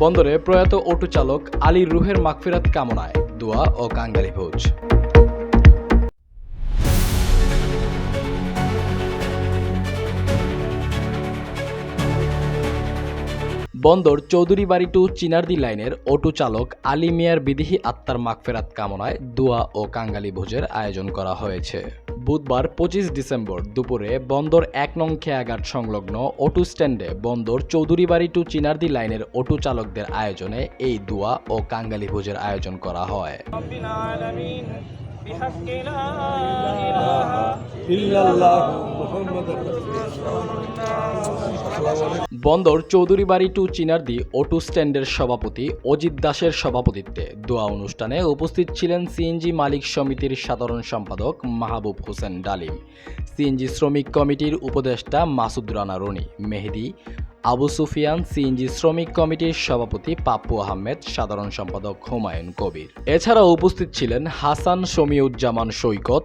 বন্দরে প্রয়াত অটো চালক আলী রুহের মাগফিরাত কামনায় দোয়া ও কাঙ্গালি ভোজ। বন্দর চৌধুরী বাড়ি টু চিনারদি লাইনের অটো চালক আলী মিয়ার বিদেহী আত্মার মাগফেরাত কামনায় দোয়া ও কাঙ্গালি ভোজের আয়োজন করা হয়েছে। বুধবার পঁচিশ ডিসেম্বর দুপুরে বন্দর এক নং খেয়াঘাট সংলগ্ন অটো স্ট্যান্ডে বন্দর চৌধুরী বাড়ি টু চিনারদি লাইনের অটো চালকদের আয়োজনে এই দোয়া ও কাঙ্গালি ভোজের আয়োজন করা হয়। বন্দর চৌধুরী বাড়ি টু চিনারদি অটো স্ট্যান্ডের সভাপতি অজিত দাসের সভাপতিত্বে দোয়া অনুষ্ঠানে উপস্থিত ছিলেন সিএনজি মালিক সমিতির সাধারণ সম্পাদক মাহবুব হোসেন ডালিম সিএনজি শ্রমিক কমিটির উপদেষ্টা মাসুদ রানা রনি, মেহেদি আবু সুফিয়ান সিএনজি শ্রমিক কমিটির সভাপতি পাপ্পু আহমেদ, সাধারণ সম্পাদক হুমায়ুন কবির। এছাড়া উপস্থিত ছিলেন হাসান শমিউজ্জামান সৈকত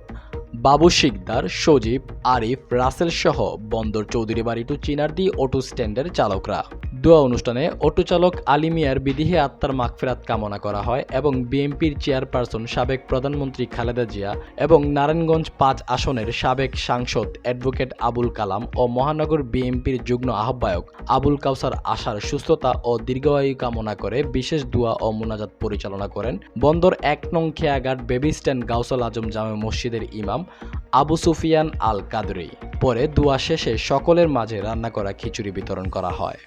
বাবু শিকদার সজীব আরিফ রাসেল সহ বন্দর চৌধুরী বাড়ি টু চিনারদি অটো স্ট্যান্ডের চালকরা। দোয়া অনুষ্ঠানে অটো চালক আলিমিয়ার বিধিহে আত্মার মাগফিরাত কামনা করা হয় এবং বিএনপির চেয়ারপারসন সাবেক প্রধানমন্ত্রী খালেদা জিয়া এবং নারায়ণগঞ্জ পাঁচ আসনের সাবেক সাংসদ অ্যাডভোকেট আবুল কালাম ও মহানগর বিএনপির যুগ্ম আহ্বায়ক আবুল কাউসার আশার সুস্থতা ও দীর্ঘায়ু কামনা করে বিশেষ দোয়া ও মোনাজাত পরিচালনা করেন বন্দর এক নং খেয়াঘাট বেবি স্ট্যান্ড গাউসাল আজম জামে মসজিদের ইমাম আবু সুফিয়ান আল কাদরি পরে দোয়া শেষে সকলের মাঝে রান্না করা খিচুড়ি বিতরণ করা হয়।